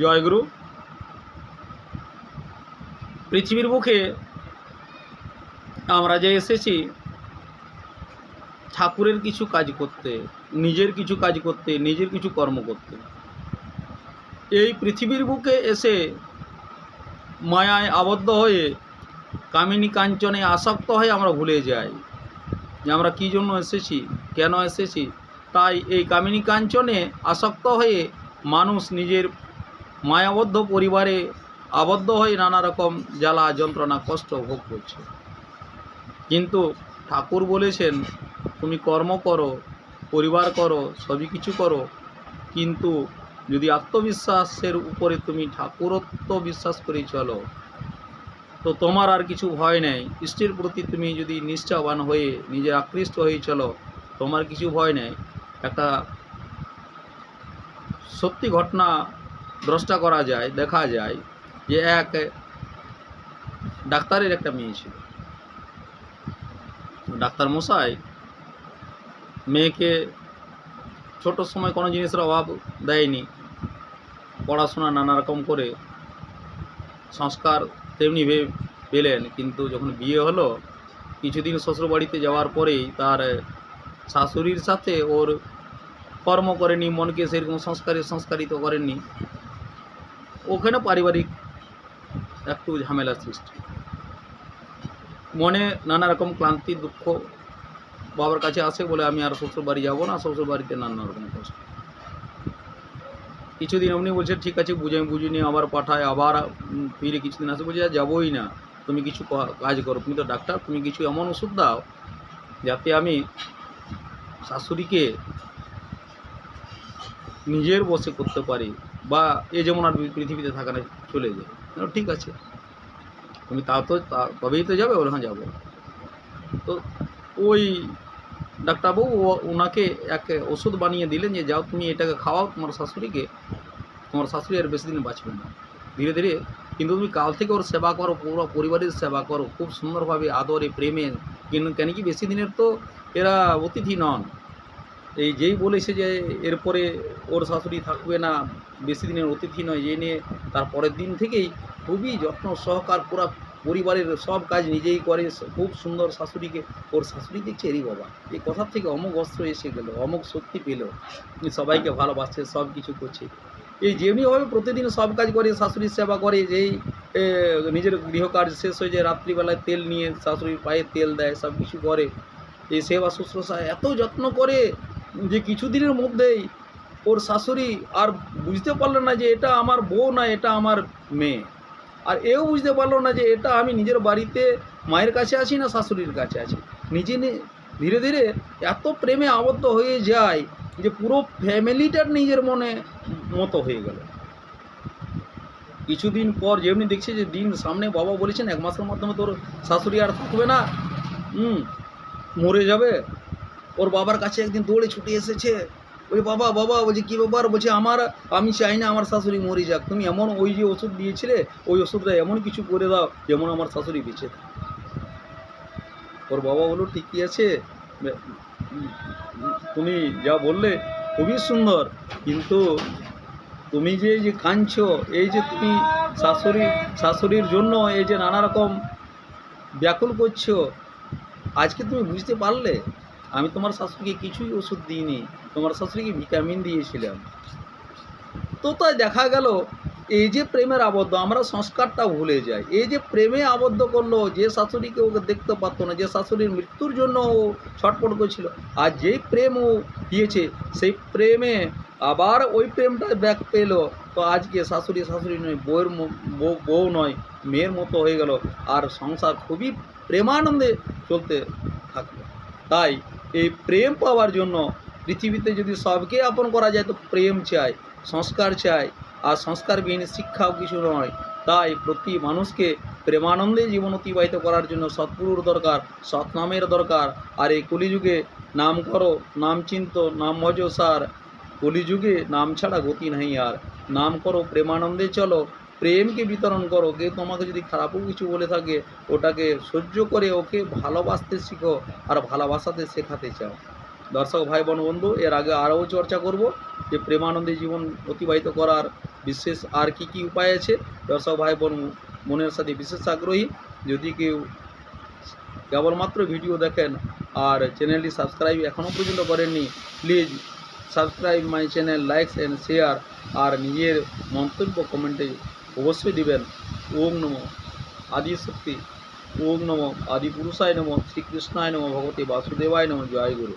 জয়গুরু। পৃথিবীর বুকে আমরা যে এসেছি, ঠাকুরের কিছু কাজ করতে, নিজের কিছু কাজ করতে, নিজের কিছু কর্ম করতে। এই পৃথিবীর বুকে এসে মায়ায় আবদ্ধ হয়ে, কামিনী কাঞ্চনে আসক্ত হয়ে আমরা ভুলে যাই যে আমরা কী জন্য এসেছি, কেন এসেছি। তাই এই কামিনী কাঞ্চনে আসক্ত হয়ে মানুষ নিজের মায়াবদ্ধ পরিবারে আবদ্ধ হয়ে নানা রকম জ্বালা যন্ত্রণা, কষ্ট ভোগ করছে। কিন্তু ঠাকুর বলেছেন, তুমি কর্ম করো, পরিবার করো, সবই কিছু করো। কিন্তু যদি আত্মবিশ্বাসের উপরে তুমি ঠাকুরত্ব বিশ্বাস করে চলো, তো তোমার আর কিছু ভয় নেই। ইষ্টের প্রতি তুমি যদি নিষ্ঠাবান হয়ে নিজে আকৃষ্ট হয়ে চলো, তোমার কিছু ভয় নেই। একটা সত্যি ঘটনা দ্রষ্টা করা যায়, দেখা যায় যে এক ডাক্তারের একটা মেয়ে ছিল। ডাক্তার মশাই, মেয়েকে ছোট সময় কোনো জিনিসের অভাব দেয়নি। পড়াশোনা নানা রকম করে সংস্কার তেমনি ভে- পেলেন, কিন্তু যখন বিয়ে হলো, কিছুদিন শ্বশুরবাড়িতে যাওয়ার পরেই তার শাশুড়ির সাথে ওর কর্ম করেনি, মনকে সেরকম সংস্কারে, সংস্কারিত করেননি। ওখানে পারিবারিক একটু ঝামেলা সৃষ্টি। মনে নানা রকম ক্লান্তি, দুঃখ বাবার কাছে আসে বলে আমি আর শ্বশুর বাড়ি যাব না শ্বশুর বাড়িতে নানা রকম কষ্ট। কিছুদিন এমনি বলছে, ঠিক আছে, বুঝে বুঝিনি, আবার পাঠায়, আবার ফিরে কিছুদিন আসে। বলছে যাবোই না, তুমি কিছু কাজ করো, তুমি তো ডাক্তার, তুমি কিছু এমন ওষুধ দাও যাতে আমি শাশুড়িকে নিজের বসে করতে পারি। বা এ যেমন আর পৃথিবীতে থাকা না চলে যায়। ঠিক আছে। তুমি তা তো তবেই তো যাবে ওর হ্যাঁ যাব। তো ওই ডাক্তারবাবু ওনাকে এক ওষুধ বানিয়ে দিলেন যে, যাও তুমি এটাকে খাওয়াও, তোমার শাশুড়িকে। তোমার শাশুড়ি আর বেশি দিন বাঁচবে না। ধীরে ধীরে, কিন্তু তুমি কাল থেকে ওর সেবা করো, পুরো পরিবারের সেবা করো। খুব সুন্দরভাবে আদরে, প্রেমে কিন্তু কেন কি বেশি দিনের তো এরা অতিথি নন। এই যেই বলেছে যে এরপরে ওর শাশুড়ি থাকবে না, বেশি দিনের অতিথি নয় নিয়ে তার পরের দিন থেকেই খুবই যত্ন সহকার পুরা পরিবারের সব কাজ নিজেই করে খুব সুন্দর শাশুড়িকে, ওর শাশুড়ি দেখছে এরই বাবা এই কথার থেকে অমুক অস্ত্র এসে গেল অমুক শক্তি পেল সবাইকে ভালোবাসছে, সব কিছু করছে। এই যেমনিভাবে প্রতিদিন সব কাজ করে, শাশুড়ির সেবা করে, যেই নিজের গৃহকার্য শেষ হয়ে যায়, রাত্রিবেলায় তেল নিয়ে শাশুড়ির পায়ে তেল দেয়, সব কিছু করে এই সেবা শুশ্রূষা এত যত্ন করে যে কিছুদিনের মধ্যেই ওর শাশুড়ি আর বুঝতে পারল না যে এটা আমার বউ না, এটা আমার মেয়ে। আর এও বুঝতে পারল না যে এটা আমি নিজের বাড়িতে মায়ের কাছে আছি না শাশুড়ির কাছে আছি। নিজে ধীরে ধীরে এত প্রেমে আবদ্ধ হয়ে যায় যে পুরো ফ্যামিলিটার নিজের মনে মতো হয়ে গেল। কিছুদিন পর যেমনি দেখছে যে দিন সামনে বাবা বলেছেন, এক মাসের মাধ্যমে তোর শাশুড়ি আর থাকবে না। হুম, মরে যাবে। ওর বাবার কাছে একদিন দৌড়ে ছুটে এসেছে। ওই বাবা বাবা, বলছে, কী ব্যাপার? বলছে, আমার, আমি চাই না আমার শাশুড়ি মরে যাক। তুমি এমন ওই যে ওষুধ দিয়েছিলে, ওই ওষুধটা এমন কিছু করে দাও যেমন আমার শাশুড়ি বেঁচে ওর বাবা বলল, ঠিকই আছে। তুমি যা বললে খুবই সুন্দর। কিন্তু তুমি যে যে কাঁদছ, এই যে তুমি শাশুড়ি, শাশুড়ির জন্য এই যে নানা রকম ব্যাকুল করছ, আজকে তুমি বুঝতে পারলে? আমি তোমার শাশুড়িকে কিছুই ওষুধ দিইনি, তোমার শাশুড়িকে ভিটামিন দিয়েছিলাম। তো তাই দেখা গেল, এই যে প্রেমের আবদ্ধ, আমরা সংস্কারটা ভুলে যাই। এই যে প্রেমে আবদ্ধ করল, যে শাশুড়িকে ওকে দেখতে পারতো না, যে শাশুড়ির মৃত্যুর জন্য ও ছটপট করছিল, আর যেই প্রেম ও দিয়েছে, সেই প্রেমে আবার ওই প্রেমটা ব্যাক পেল। তো আজকে শাশুড়ি শাশুড়ি নয়, বউয়ের বউ নয়, মেয়ের মতো হয়ে গেল, আর সংসার খুবই প্রেমানন্দে চলতে থাকল। তাই এই প্রেম পাওয়ার জন্য পৃথিবীতে যদি সবকে আপন করা যায়, তো প্রেম চাই, সংস্কার চাই। আর সংস্কারবিহীন শিক্ষাও কিছু নয়। তাই প্রতি মানুষকে প্রেমানন্দে জীবন অতিবাহিত করার জন্য সৎগুরুর দরকার, সৎনামের দরকার। আর এই কলিযুগে নাম করো, নাম চিন্ত, নাম ভজ সার। কলিযুগে নাম ছাড়া গতি নেই আর। নাম করো, প্রেমানন্দে চলো। প্রেমকে বিতরণ করো কেউ তোমাকে যদি খারাপও কিছু বলে থাকে, ওটাকে সহ্য করে ওকে ভালোবাসতে শিখো আর ভালোবাসাতে শেখাতে চাও। দর্শক, ভাই, বোন, বন্ধু, এর আগে আরও চর্চা করব যে প্রেমানন্দে জীবন অতিবাহিত করার বিশেষ আর কি কি উপায় আছে। দর্শক, ভাই, বোন, মনের সাথে বিশেষ আগ্রহী। যদি কেউ কেবলমাত্র ভিডিও দেখেন আর চ্যানেলটি সাবস্ক্রাইব এখনও পর্যন্ত করেননি, please subscribe my channel likes and share আর নিজের মন্তব্য কমেন্টে অবশ্যই দিবেন। ওম নম। আদি শক্তি ওম নম। আদি পুরুষায় নম। শ্রীকৃষ্ণায় নম। ভগবতী বাসুদেবায় নম। জয় গুরু।